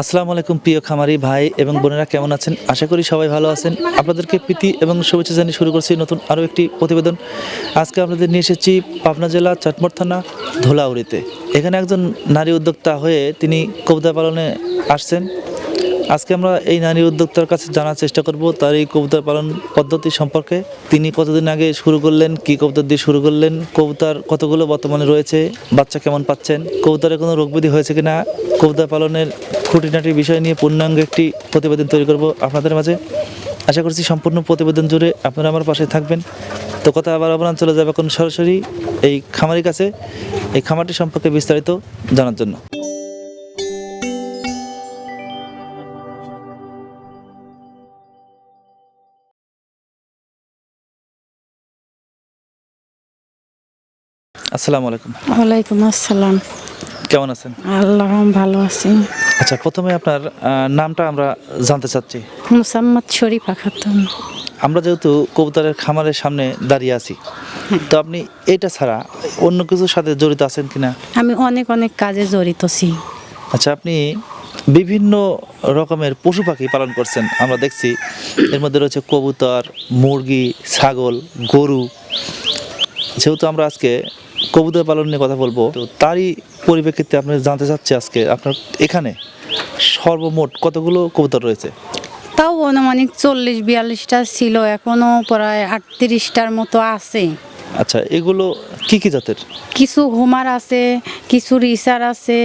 আসসালামু আলাইকুম প্রিয় খামারি ভাই এবং বোনেরা, কেমন আছেন? আশা করি সবাই ভালো আছেন। আপনাদেরকে প্রীতি এবং শুভেচ্ছা জানিয়ে শুরু করছি নতুন আরও একটি প্রতিবেদন। আজকে আপনাদের নিয়ে এসেছি পাবনা জেলা চাটমোর থানা ধোলাউড়িতে। এখানে একজন নারী উদ্যোক্তা হয়ে তিনি কবিতা পালনে আসছেন। আজকে আমরা এই নারী উদ্যোক্তার কাছে জানার চেষ্টা করব, তার এই কবুতর পালন পদ্ধতি সম্পর্কে। তিনি কতদিন আগে শুরু করলেন, কি কবুতর দিয়ে শুরু করলেন, কবুতর কতগুলো বর্তমানে রয়েছে, বাচ্চা কেমন পাচ্ছেন, কবুতরে কোনো রোগব্যাধি হয়েছে কিনা কবুতর পালনের খুঁটিনাটি বিষয় নিয়ে পূর্ণাঙ্গ একটি প্রতিবেদন তৈরি করব আপনাদের মাঝে। আশা করছি সম্পূর্ণ প্রতিবেদন জুড়ে আপনারা আমার পাশে থাকবেন। তো কথা আবার আবার চলে যাবে এখন সরাসরি এই খামারের কাছে। এই খামারটি সম্পর্কে বিস্তারিত জানার জন্য। আসসালামু আলাইকুম। ওয়ালাইকুম আসসালাম। কেমন আছেন? আল্লাহ ভালো আছি। আচ্ছা প্রথমে আপনার নামটা আমরা জানতে চাচ্ছি। মুসাম্মদ শরীফা খাতুন আমরা যেহেতু কবুতরের খামারের সামনে দাঁড়িয়ে আছি তো আপনি এটা ছাড়া অন্য কিছুর সাথে জড়িত আছেন কিনা? আমি অনেক অনেক কাজে জড়িত আছি। আচ্ছা আপনি বিভিন্ন রকমের পশু পাখি পালন করছেন। আমরা দেখছি এর মধ্যে রয়েছে কবুতর মুরগি ছাগল গরু। যেহেতু আমরা আজকে কবুতর পালন নিয়ে কথা বলব। তো তারই পরিপ্রেক্ষিতে আপনি জানতে চাচ্ছি আজকে আপনার এখানে সর্বমোট কতগুলো কবুতর রয়েছে? তাও অনুমানিক চল্লিশ বিয়াল্লিশটা ছিল এখনও প্রায় আটত্রিশটার মতো আছে। আচ্ছা এগুলো কি কি জাতের? কিছু হুমার আছে কিছু রিসার আছে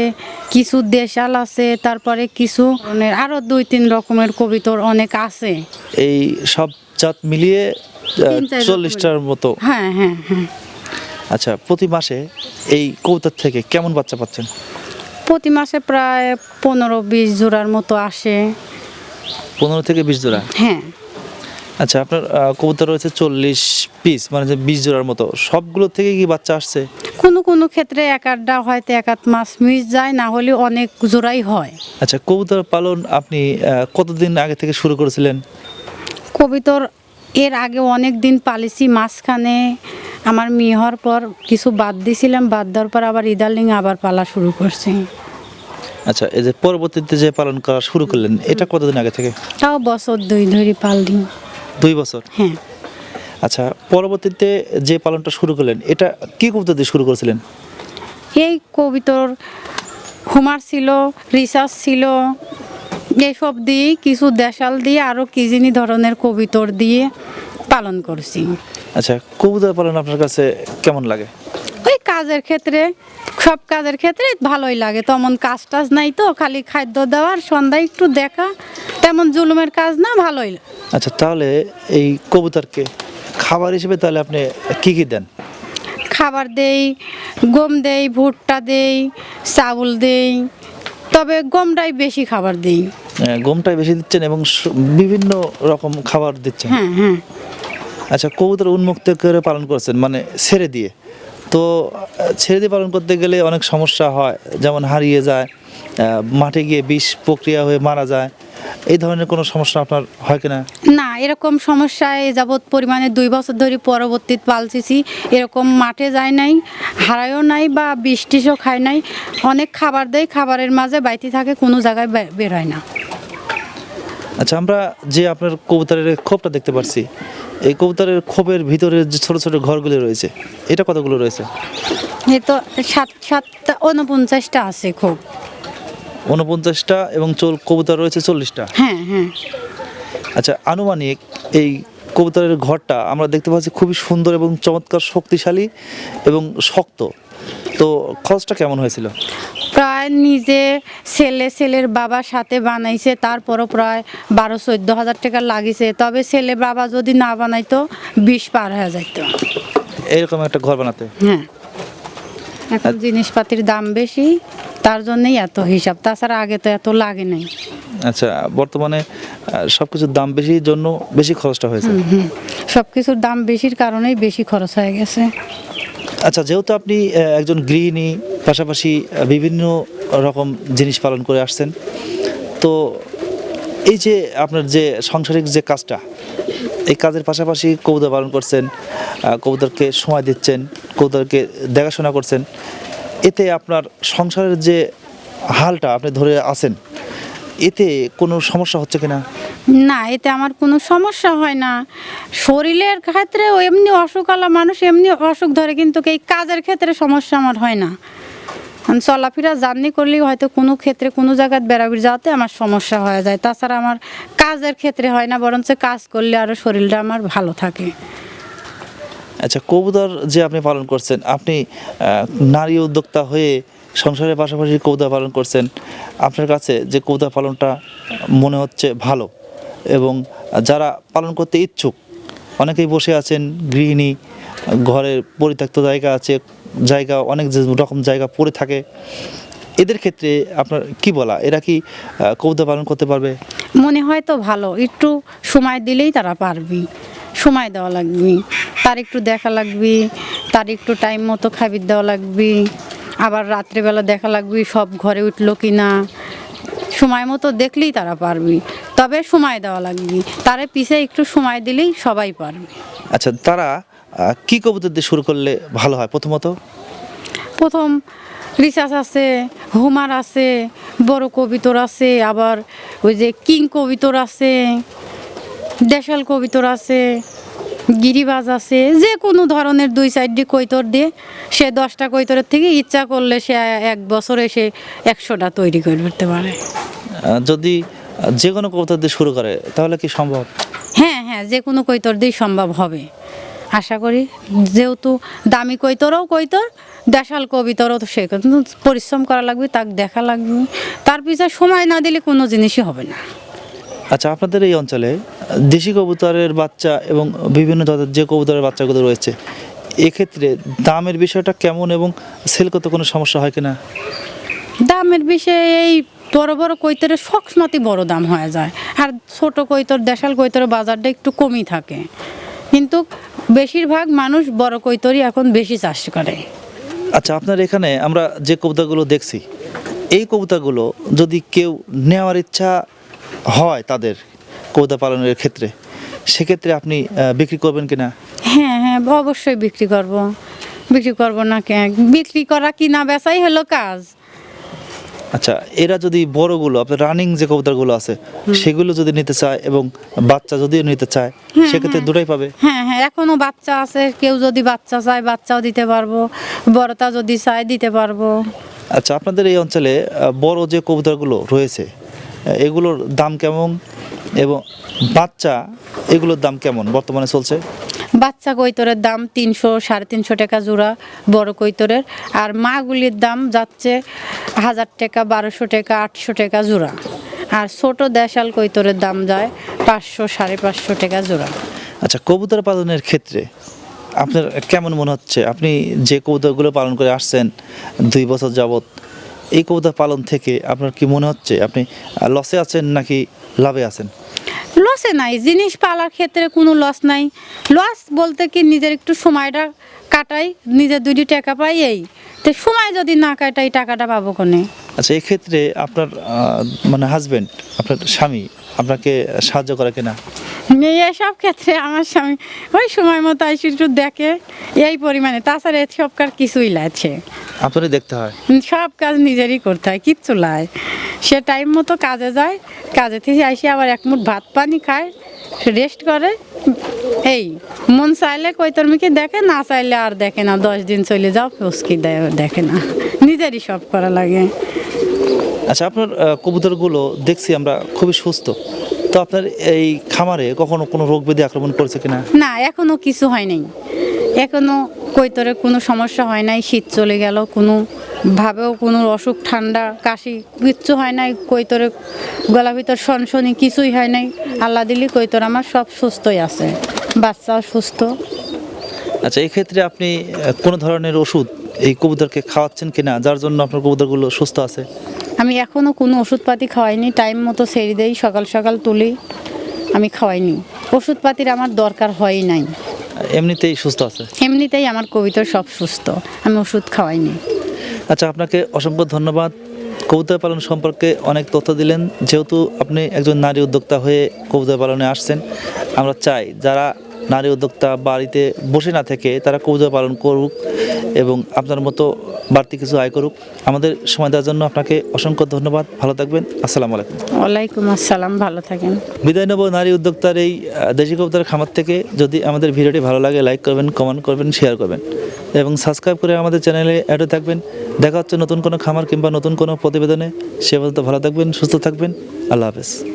কিছু দেশাল আছে তারপরে কিছু ধরনের আরও দুই তিন রকমের কবিতর অনেক আছে। এই সব জাত মিলিয়ে। চল্লিশটার মতো। হ্যাঁ হ্যাঁ হ্যাঁ। আচ্ছা প্রতি মাসে এই কবুতর থেকে কেমন বাচ্চা পাচ্ছেন? প্রতি মাসে প্রায় পনেরো বিশ জোড়ার মতো আসে। পনেরো থেকে বিশ জোড়া? হ্যাঁ। আচ্ছা আপনার কবুতর রয়েছে চল্লিশ পিস মানে যে বিশ জোড়ার মতো। সবগুলো থেকে কি বাচ্চা আসছে? কোনো কোনো ক্ষেত্রে এক আধটা হয়তো এক আধ মাস মিস যায় না হলে অনেক জোড়াই হয়। আচ্ছা কবুতর পালন আপনি কতদিন আগে থেকে শুরু করেছিলেন? কবিতর এর আগে অনেক দিন পালিছি মাঝখানে আমার মেয়ে হওয়ার পর কিছু বাদ দিয়েছিলাম বাদ দেওয়ার পর আবার ইদার্লিং আবার পালা শুরু করছি। আচ্ছা এই যে পরবর্তীতে যে পালন করা শুরু করলেন এটা কতদিন আগে থেকে? তাও বছর দুই ধরে পাললি দুই বছর? হ্যাঁ। আচ্ছা পরবর্তীতে যে পালনটা শুরু করলেন এটা কি কবুতর দিয়ে শুরু করেছিলেন? এই কবিতর হুমার ছিল রিসার্চ ছিল এইসব দিয়ে কিছু দেশাল দিয়ে আরও কিজিনি ধরনের কবিতর দিয়ে পালন করছি। আচ্ছা কবুতর পালন আপনার কাছে কেমন লাগে? ওই কাজের ক্ষেত্রে সব কাজের ক্ষেত্রে ভালোই লাগে। তেমন কাজ টাজ নাই তো খালি খাদ্য দেওয়ার সন্ধ্যায় একটু দেখা তেমন জুলুমের কাজ না ভালোই আচ্ছা তাহলে এই কবুতরকে খাবার হিসেবে তাহলে আপনি কি কি দেন? খাবার দেই গম দেই ভুট্টা দেই চাউল দেই তবে গমটাই বেশি খাবার দেই। গমটাই বেশি দিচ্ছেন এবং বিভিন্ন রকম খাবার দিচ্ছেন। হ্যাঁ হ্যাঁ। আচ্ছা কবুতর উন্মুক্ত করে পালন করছেন মানে ছেড়ে দিয়ে। তো ছেড়ে দিয়ে পালন করতে গেলে অনেক সমস্যা হয় যেমন হারিয়ে যায় মাঠে গিয়ে বিষ প্রক্রিয়া হয়ে মারা যায়। এই ধরনের কোনো সমস্যা আপনার হয় কিনা? না এরকম সমস্যায় যাবৎ পরিমাণে দুই বছর ধরে পরবর্তী পালতেছি এরকম মাঠে যায় নাই হারায়ও নাই বা বৃষ্টিসও খায় নাই। অনেক খাবার দেয় খাবারের মাঝে বাইতে থাকে কোনো জায়গায় বেরোয় না। আচ্ছা আমরা যে আপনার কবুতরের খোপটা দেখতে পাচ্ছি এই কবুতরের খোপের ভিতরে যে ছোট ছোট ঘরগুলো রয়েছে এটা কতগুলো রয়েছে? এই তো সাত সাতটা উনপঞ্চাশটা আছে খুব। উনপঞ্চাশটা এবং চোল কবুতর রয়েছে চল্লিশটা? হ্যাঁ হ্যাঁ। আচ্ছা আনুমানিক এই কবুতরের ঘরটা আমরা দেখতে পাচ্ছি খুবই সুন্দর এবং চমৎকার শক্তিশালী এবং শক্ত। তো খরচটা কেমন হয়েছিল? প্রায় নিজে ছেলে ছেলের বাবার সাথে বানাইছে তারপরও প্রায় বারো চোদ্দ হাজার টাকা লাগিছে। তবে ছেলে বাবা যদি না বানাইতো বিশ পার হয়ে যেত এরকম একটা ঘর বানাতে? হ্যাঁ। এখন জিনিসপাতির দাম বেশি তার জন্যই এত হিসাব। তাছাড়া আগে তো এত লাগে নাই। আচ্ছা বর্তমানে সব কিছুর দাম বেশির জন্য বেশি খরচটা হয়েছে? হুম সব কিছুর দাম বেশির কারণেই বেশি খরচ হয়ে গেছে। আচ্ছা যেহেতু আপনি একজন গৃহিণী, পাশাপাশি বিভিন্ন রকম জিনিস পালন করে আসছেন, তো এই যে আপনার যে সাংসারিক যে কাজটা, এই কাজের পাশাপাশি কবুতর পালন করছেন কবুতরকে সময় দিচ্ছেন, কবুতরকে দেখাশোনা করছেন, এতে আপনার সংসারের যে হালটা আপনি ধরে আছেন, এতে কোনো সমস্যা হচ্ছে কিনা? না, এতে আমার কোনো সমস্যা হয় না। শরীরের ক্ষেত্রে এমনি অসুখ অসুখালা মানুষ এমনি অসুখ ধরে, কিন্তু এই কাজের ক্ষেত্রে সমস্যা আমার হয় না। চলাফেরা, জার্নি করলেই হয়তো কোনো ক্ষেত্রে, কোনো জায়গায় বেড়াবির যাওয়াতে আমার সমস্যা হয়ে যায়। তাছাড়া আমার কাজের ক্ষেত্রে হয় না, বরঞ্চ কাজ করলে আরও শরীরটা আমার ভালো থাকে। আচ্ছা কবুতর যে আপনি পালন করছেন, আপনি নারী উদ্যোক্তা হয়ে সংসারের পাশাপাশি কবুতর পালন করছেন। আপনার কাছে যে কবুতর পালনটা মনে হচ্ছে ভালো এবং যারা পালন করতে ইচ্ছুক অনেকেই বসে আছেন গৃহিণী ঘরের পরিত্যক্ত জায়গা আছে জায়গা অনেক রকম জায়গা পড়ে থাকে। এদের ক্ষেত্রে আপনার কি বলা? এরা কি আহ, কবুতর পালন করতে পারবে? মনে হয় তো ভালো। একটু সময় দিলেই তারা পারবি সময় দেওয়া লাগবে। তার একটু দেখা লাগবে তার একটু টাইম মতো খাবির দেওয়া লাগবে। আবার রাত্রেবেলা দেখা লাগবে সব ঘরে উঠল কি না সময় মতো দেখলেই তারা পারবি। তবে সময় দেওয়া লাগবে। তারে পিছে একটু সময় দিলেই সবাই পারবে। আচ্ছা তারা কি কবুতর দিয়ে শুরু করলে ভালো হয় প্রথমত? প্রথম রিসার্চ আছে হুমার আছে বড় কবিতর আছে আবার ওই যে কিং কবিতর আছে দেশাল কবিতর আছে গিরিবাজ আছে যে কোনো ধরনের দুই সাইডটি কৈতর দিয়ে সে দশটা কৈতরের থেকে ইচ্ছা করলে সে এক বছরে সে একশোটা তৈরি করে করতে পারে। যদি যে কোনো কবুতর দিয়ে শুরু করে তাহলে কি সম্ভব? হ্যাঁ হ্যাঁ যে কোনো কৈতর দিয়েই সম্ভব হবে। আশা করি যেহেতু দামি কৈতরও কৈতর দেশাল কবিতরও তো সে কিন্তু পরিশ্রম করা লাগবে তাকে দেখা লাগবে। তার পিছনে সময় না দিলে কোনো জিনিসই হবে না। আচ্ছা আপনাদের এই অঞ্চলে দেশি কবুতরের বাচ্চা এবং বিভিন্ন জাতের যে কবুতরের বাচ্চাগুলো রয়েছে এক্ষেত্রে দামের বিষয়টা কেমন এবং সেল করতে কোনো সমস্যা হয় কিনা? দামের বিষয়ে এই বড় বড় কৈতরের সবসময়ই বড় দাম হয়ে যায়। আর ছোট কৈতর দেশাল কৈতরের বাজারটা একটু কমই থাকে। কিন্তু বেশিরভাগ মানুষ বড় কৈতরই এখন বেশি চাষ করে। আচ্ছা আপনার এখানে আমরা যে কবুতরগুলো দেখছি এই কবুতরগুলো যদি কেউ নেওয়ার ইচ্ছা হয় তাদের কবুতর পালনের ক্ষেত্রে সেক্ষেত্রে আপনি বিক্রি করবেন কিনা? হ্যাঁ হ্যাঁ অবশ্যই বিক্রি করব। বিক্রি করব না কেন? বিক্রি করা কিনা বেচাই হলো কাজ। আচ্ছা এরা যদি বড়গুলো আপনার রানিং যে কবুতরগুলো আছে সেগুলো যদি নিতে চায় এবং বাচ্চা যদিও নিতে চায় সেক্ষেত্রে দুটাই পাবে? হ্যাঁ হ্যাঁ এখনও বাচ্চা আছে কেউ যদি বাচ্চা চায় বাচ্চাও দিতে পারব বড়টা যদি চায় দিতে পারব। আচ্ছা আপনাদের এই অঞ্চলে বড় যে কবুতরগুলো রয়েছে এগুলোর দাম কেমন এবং বাচ্চা এগুলোর দাম কেমন বর্তমানে চলছে? বাচ্চা কৈতরের দাম তিনশো, সাড়ে তিনশো টাকা জোড়া, বড় কৈতরের। আর মাগুলির দাম যাচ্ছে হাজার টাকা, বারোশো টাকা, আটশো টাকা জোড়া। আর ছোট দেশাল কৈতরের দাম যায় পাঁচশো, সাড়ে পাঁচশো টাকা জোড়া। আচ্ছা কবুতর পালনের ক্ষেত্রে আপনার কেমন মনে হচ্ছে? আপনি যে কবুতরগুলো পালন করে আসছেন দুই বছর যাবত এই কবুতর পালন থেকে আপনার কি মনে হচ্ছে? আপনি লসে আছেন নাকি লাভে আছেন? লসে নাই। জিনিস পালার ক্ষেত্রে কোনো লস নাই। লস বলতে কি নিজের একটু সময়টা কাটাই নিজের দুটি টাকা পাই এই। তো সময় যদি না কাটাই টাকাটা পাবো কোনে? আচ্ছা এক্ষেত্রে আপনার মানে হাজবেন্ড আপনার স্বামী আপনাকে সাহায্য করে কিনা? সব ক্ষেত্রে আমার স্বামী ওই সময় মতো একটু দেখে এই পরিমাণে। তাছাড়া এসব কার কিছুই লাগছে। আপনারই দেখতে হয়। সব কাজ নিজেরই করতে হয় কিচ্ছু লাই। সে টাইম মতো কাজে যায় কাজে থেকে এসে আবার এক মুঠ ভাত পানি খায় রেস্ট করে। এই মন চাইলে কৈতর্মীকে দেখে না চাইলে আর দেখে না। দশ দিন চলে যাও ফুসকি দেয় দেখে না। নিজেরই সব করা লাগে। আচ্ছা আপনার কবুতরগুলো দেখছি আমরা খুবই সুস্থ। তো আপনার এই খামারে কখনো কোনো রোগ ব্যাধি আক্রমণ করেছে কিনা? না এখনও কিছু হয় নাই। এখনও কৈতরে কোনো সমস্যা হয় নাই শীত চলে গেল কোনো ভাবেও কোনো অসুখ ঠান্ডা কাশি কিচ্ছু হয় নাই কৈতরে গলা ভিতর সনসনি কিছুই হয় নাই। আল্লাহ দিলি কৈতর আমার সব সুস্থই আছে বাচ্চাও সুস্থ। আচ্ছা এই ক্ষেত্রে আপনি কোনো ধরনের ওষুধ এই কবুতরকে খাওয়াচ্ছেন কিনা? যার জন্য আপনার কবুতরগুলো সুস্থ আছে? আমি এখনও কোনো ওষুধপাতি খাওয়াইনি টাইম মতো ছেড়ে দেই সকাল সকাল তুলি আমি খাওয়াইনি। ওষুধপাতির আমার দরকার হয়ই নাই। এমনিতেই সুস্থ আছে? এমনিতেই আমার কবিতার সব সুস্থ আমি ওষুধ খাওয়াইনি। আচ্ছা আপনাকে অসংখ্য ধন্যবাদ। কবুতর পালন সম্পর্কে অনেক তথ্য দিলেন। যেহেতু আপনি একজন নারী উদ্যোক্তা হয়ে কবুতর পালনে আসছেন আমরা চাই যারা নারী উদ্যোক্তা বাড়িতে বসে না থেকে তারা কবুতর পালন করুক এবং আপনার মতো বাড়তি কিছু আয় করুক। আমাদের সময় দেওয়ার জন্য আপনাকে অসংখ্য ধন্যবাদ। ভালো থাকবেন। আসসালামু আলাইকুম। ওয়ালাইকুম আসসালাম। ভালো থাকেন। বিদায় নেব নারী উদ্যোক্তার এই দেশি কবুতরের খামার থেকে। যদি আমাদের ভিডিওটি ভালো লাগে লাইক করবেন কমেন্ট করবেন শেয়ার করবেন। এবং সাবস্ক্রাইব করে আমাদের চ্যানেলে অ্যাডে থাকবেন। দেখা হচ্ছে নতুন কোনো খামার কিংবা নতুন কোনো প্রতিবেদনে। সে পর্যন্ত ভালো থাকবেন, সুস্থ থাকবেন। আল্লাহ হাফেজ।